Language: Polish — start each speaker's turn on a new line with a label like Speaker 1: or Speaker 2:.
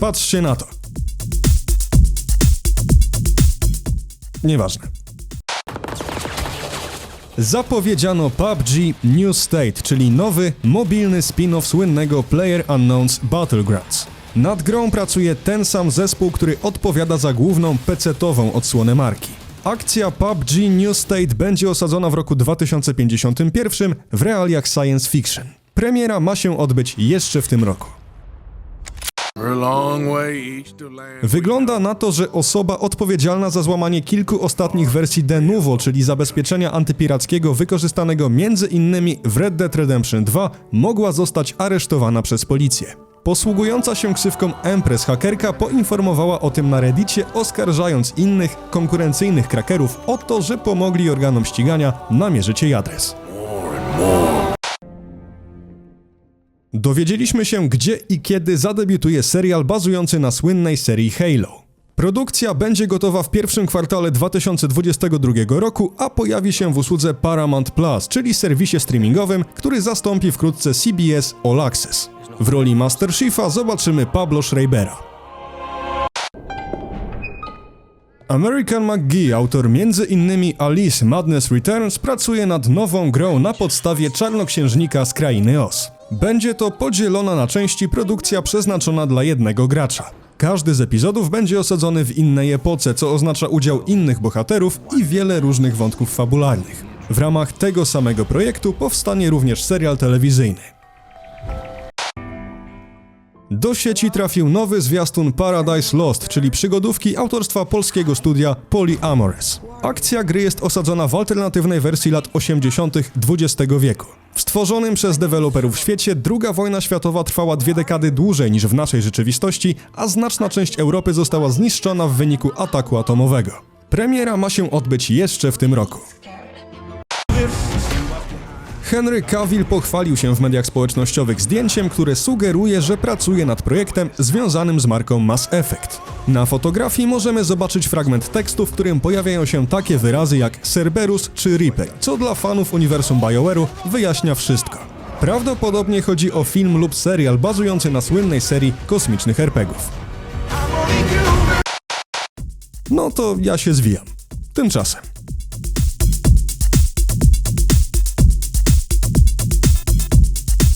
Speaker 1: Patrzcie na to. Nieważne. Zapowiedziano PUBG New State, czyli nowy, mobilny spin-off słynnego Player Unknowns Battlegrounds. Nad grą pracuje ten sam zespół, który odpowiada za główną PC-tową odsłonę marki. Akcja PUBG New State będzie osadzona w roku 2051 w realiach science fiction. Premiera ma się odbyć jeszcze w tym roku. Wygląda na to, że osoba odpowiedzialna za złamanie kilku ostatnich wersji Denuvo, czyli zabezpieczenia antypirackiego wykorzystanego między innymi w Red Dead Redemption 2, mogła zostać aresztowana przez policję. Posługująca się ksywką Empress hakerka poinformowała o tym na reddicie, oskarżając innych, konkurencyjnych krakerów o to, że pomogli organom ścigania namierzyć jej adres. Dowiedzieliśmy się, gdzie i kiedy zadebiutuje serial bazujący na słynnej serii Halo. Produkcja będzie gotowa w pierwszym kwartale 2022 roku, a pojawi się w usłudze Paramount Plus, czyli serwisie streamingowym, który zastąpi wkrótce CBS All Access. W roli Master Chiefa zobaczymy Pablo Schreibera. American McGee, autor m.in. Alice Madness Returns, pracuje nad nową grą na podstawie Czarnoksiężnika z Krainy Oz. Będzie to podzielona na części produkcja przeznaczona dla jednego gracza. Każdy z epizodów będzie osadzony w innej epoce, co oznacza udział innych bohaterów i wiele różnych wątków fabularnych. W ramach tego samego projektu powstanie również serial telewizyjny. Do sieci trafił nowy zwiastun Paradise Lost, czyli przygodówki autorstwa polskiego studia Polyamorous. Akcja gry jest osadzona w alternatywnej wersji lat 80. XX wieku. W stworzonym przez deweloperów świecie II wojna światowa trwała dwie dekady dłużej niż w naszej rzeczywistości, a znaczna część Europy została zniszczona w wyniku ataku atomowego. Premiera ma się odbyć jeszcze w tym roku. Henry Cavill pochwalił się w mediach społecznościowych zdjęciem, które sugeruje, że pracuje nad projektem związanym z marką Mass Effect. Na fotografii możemy zobaczyć fragment tekstu, w którym pojawiają się takie wyrazy jak Cerberus czy Reaper, co dla fanów uniwersum BioWare'u wyjaśnia wszystko. Prawdopodobnie chodzi o film lub serial bazujący na słynnej serii kosmicznych RPGów. No to ja się zwijam. Tymczasem.